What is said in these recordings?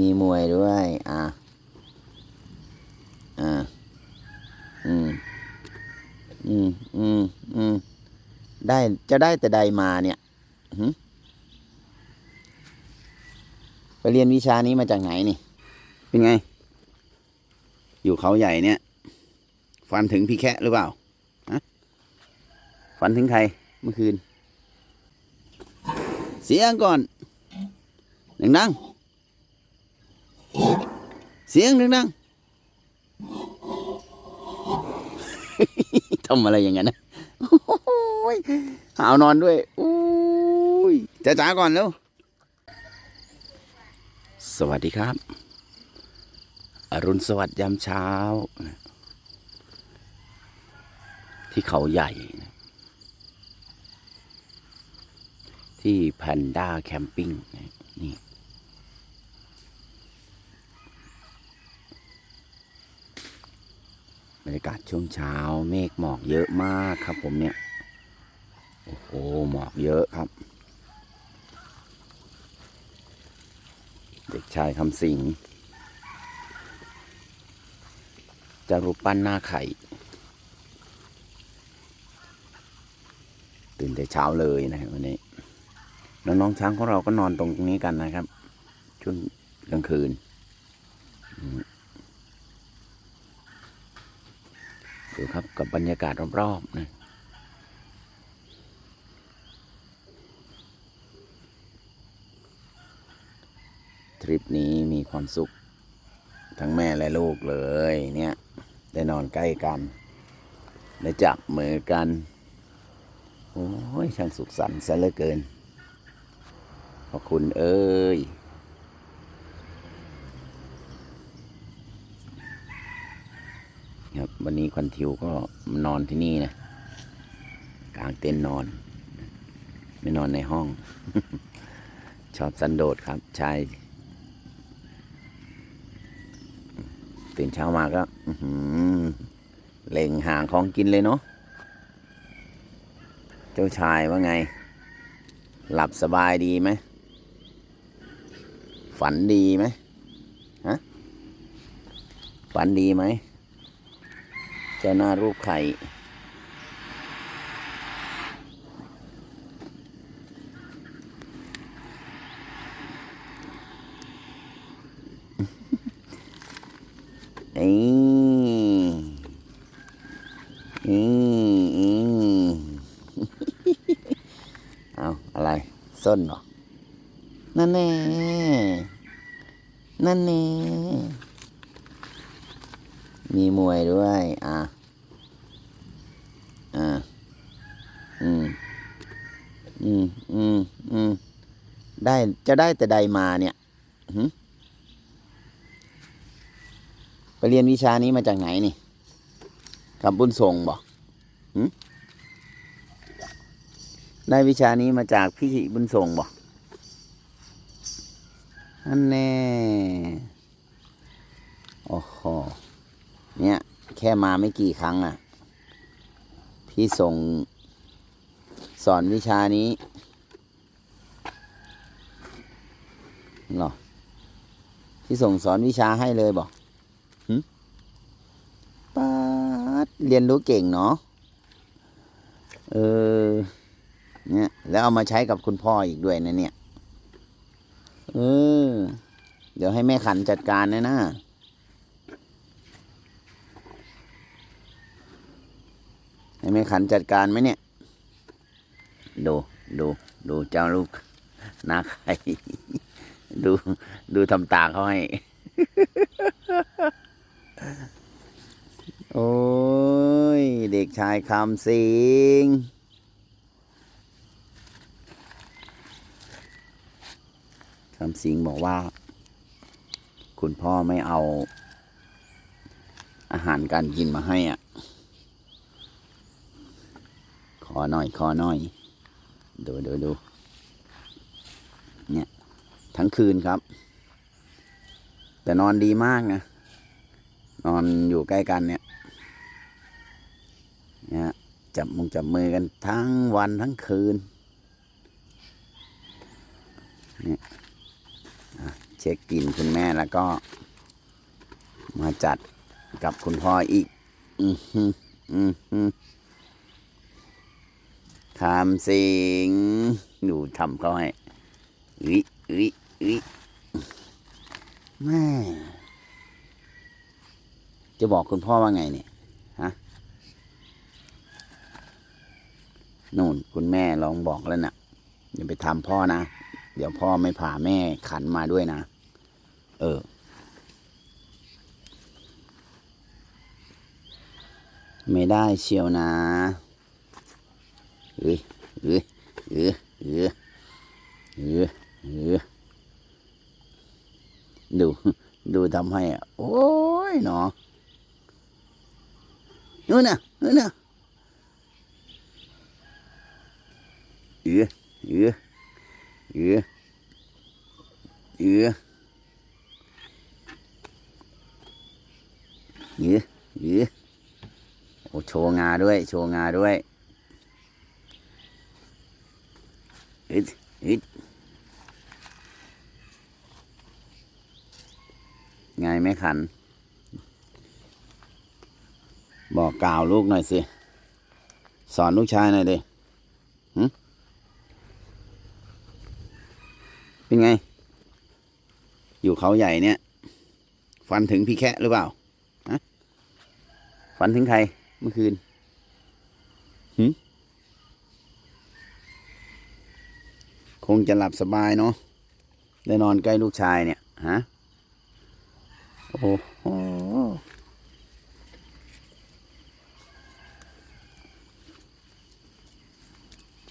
มีมวยด้วย อะ อ่าอืม อืม อืม อืม ได้ จะได้แต่ใดมาเนี่ยไปเรียนวิชานี้มาจากไหนนี่ เป็นไง อยู่เขาใหญ่เนี่ย ฝันถึงพี่แคะหรือเปล่าฮะฝันถึงใครเมื่อคืน เสียงก่อนดังๆ เสียงดังๆทำอะไรอย่างนั้นนะโอ้ยหาวนอนด้วยอุ้ยจ้าจ๋าก่อนเร็วสวัสดีครับ อรุณสวัสดิ์ยามเช้า ที่เขาใหญ่ ที่แพนด้าแคมปิ้งนี่ รรยากาศช่วงเช้าเมฆหมอกเยอะมากครับผมเนี่ย โอ้โหหมอกเยอะครับ เด็กชายคำสิงจะรูปปั้นหน้าไข่ ตื่นแต่เช้าเลยนะวันนี้ น้องๆช้างของเราก็นอนตรงนี้กันนะครับ ช่วงกลางคืนอืม ดูครับกับบรรยากาศรอบๆนะทริปนี้มีความสุข ทั้งแม่และลูกเลยเนี่ยได้นอนใกล้กัน ได้จับมือกัน โอ้ยช่างสุขสันต์ซะเหลือเกิน ขอบคุณเอ้ย ครับ วันนี้ควันทิวก็นอนที่นี่นะกลางเต็นท์นอน ไม่นอนในห้อง ชอบสันโดษครับชายตื่นเช้ามาก็เล็งหางของกินเลยเนาะเจ้าชายว่าไง หลับสบายดีไหม ฝันดีไหมฮะฝันดีไหม เจ้าหน้ารูปไข่เอ้ยอืมอืมเอาอะไรส้นเหรอ นั่นแน่ นั่นแน่ มีมวยด้วย อะ อะ อืม อืม อืม อืม ได้ จะได้แต่ใดมาเนี่ยหึไปเรียนวิชานี้มาจากไหนนี่กับบุญส่งบอกหึได้วิชานี้มาจากพี่บุญส่งบอกอันแน่ โอ้โห เนี่ย แค่มาไม่กี่ครั้งอะ พี่ส่งสอนวิชานี้เหรอพี่ส่งสอนวิชาให้เลยบอกป๊าเรียนรู้เก่งเนาะ เออ เนี่ย แล้วเอามาใช้กับคุณพ่ออีกด้วยนะเนี่ย เออ เดี๋ยวให้แม่ขันจัดการนะนะ ให้แม่ขันจัดการไหมเนี่ย ดูดูดูเจ้าลูกนาไข่ดูดูทำตาเขาให้ โอ้ย เด็กชายคำสิงคำสิงบอกว่า คุณพ่อไม่เอาอาหารการกินมาให้อะ ข อหน่อยขอหน่อย ดูดูดูเนี่ย ทั้งคืนครับ แต่นอนดีมากนะ นอนอยู่ใกล้กันเนี่ยเนี่ยจับมุงจับมือกันทั้งวันทั้งคืนเนี่ยเช็คกลิ่นคุณแม่แล้วก็ มาจัดกับคุณพ่ออีก อือฮึอือ ฮึคำสิงหนูทำเขาให้อุ๊ยอุ๊ยอุ๊ยแม่จะบอกคุณพ่อว่าไงเนี่ยฮะนู่นคุณแม่ลองบอกแล้วนะ่ะอย่าไปทำพ่อนะ เดี๋ยวพ่อไม่พาแม่ขันมาด้วยนะ เออ ไม่ได้เชียวนะ เอ้ยเอ้ยเอ้ยเอ้ยเอ้ยเอ้ยดูดูทำให้อะโอ้ยหนอนู่นน่ะนู่นน่ะเอ้ยเอ้ยเอ้ยเอ้ยเอ้ยเอ้ยโอ้โชว์งาด้วย โชว์งาด้วย อึดอึดไงแม่ขัน บอกกล่าวลูกหน่อยสิ สอนลูกชายหน่อยดิเป็นไง อยู่เขาใหญ่เนี่ย ฟันถึงพี่แคะหรือเปล่า ฮะ ฟันถึงใครเมื่อคืนหึค งจะหลับสบายเนาะได้นอนใกล้ลูกชายเนี่ยฮะโอ้โห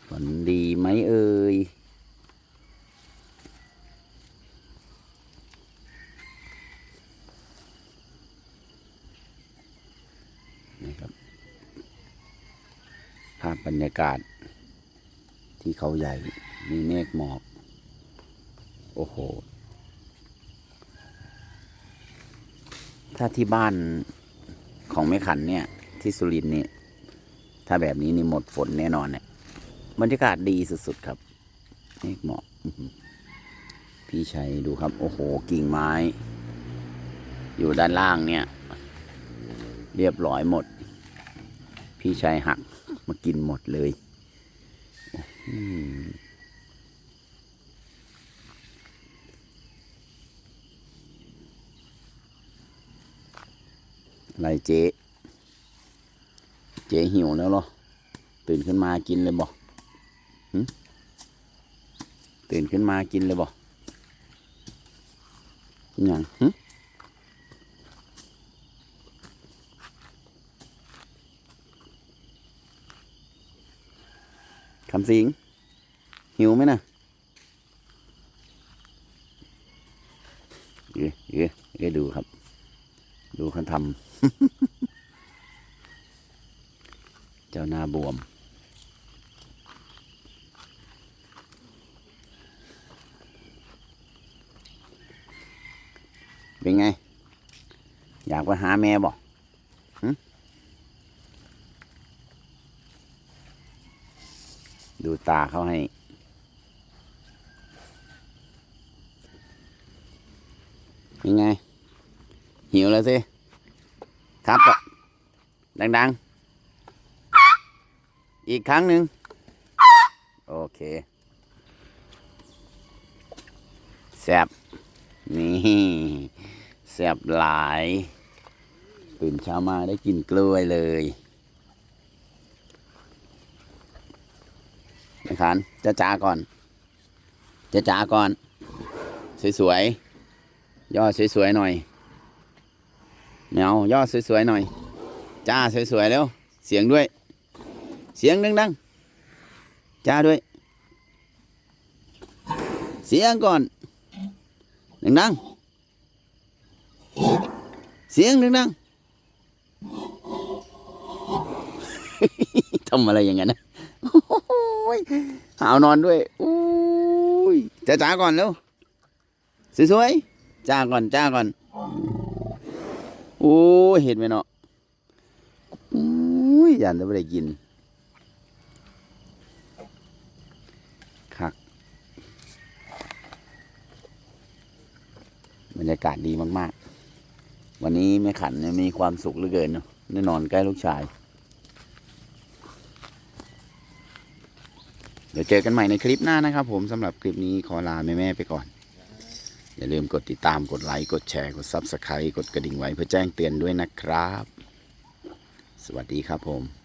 ฝันดีไหมเอ่ยนี่ครับภาพบรรยากาศ ที่เขาใหญ่ มีเมฆหมอก โอ้โห ถ้าที่บ้านของแม่ขันเนี่ย ที่สุรินทร์เนี่ยถ้าแบบนี้นี่หมดฝนแน่นอนเนี่ยบรรยากาศดีสุดๆครับเมฆหมอกพี่ชัยดูครับ โอ้โห กิ่งไม้ อยู่ด้านล่างเนี่ย เรียบร้อยหมด พี่ชายหักมากินหมดเลย อะไรเจ๊ เจ๊หิวแล้วเหรอ ตื่นขึ้นมากินเลยบ่ตื่นขึ้นมากินเลยบ่อย่าง คำสิง หิวไหมนะเอ๊ะเอ๊ะเอ๊ะดูครับ ดูเขาทำ เจ้าหน้าบวม เป็นไง อยากไปหาแม่บอก ดูตาเขาให้ ยังไง หิวแล้วสิ ครับก็ดัง ๆ อีกครั้งหนึ่งโอเคแซบนี่แซบหลาย ตื่นเช้ามาได้กินกล้วยเลย นะครับจะจ้าก่อน จะจ้าก่อน สวยๆ ย่อสวยๆหน่อยแมวย่อสวยๆหน่อย จ้าสวยๆแล้ว เสียงด้วย เสียงดังๆ จ้าด้วย เสียงก่อนดังๆ เสียงดังๆ ทำอะไรอย่างนั้นนะ โอ้ยหาวนอนด้วยอุ้ยจ้าจ้าก่อนเร็วสวยๆจ้าก่อนจ้าก่อนโอ้เห็นไหมเนาะอุ้ยยันจะไม่ได้กินคักบรรยากาศดีมากๆ วันนี้แม่ขันมีความสุขเหลือเกินเนาะได้นอนใกล้ลูกชาย เดี๋ยวเจอกันใหม่ในคลิปหน้านะครับ ผมสำหรับคลิปนี้ขอลาแม่ๆไปก่อน อย่าลืมกดติดตามกดไลค์กดแชร์กด Subscribe กดกระดิ่งไว้เพื่อแจ้งเตือนด้วยนะครับ สวัสดีครับผม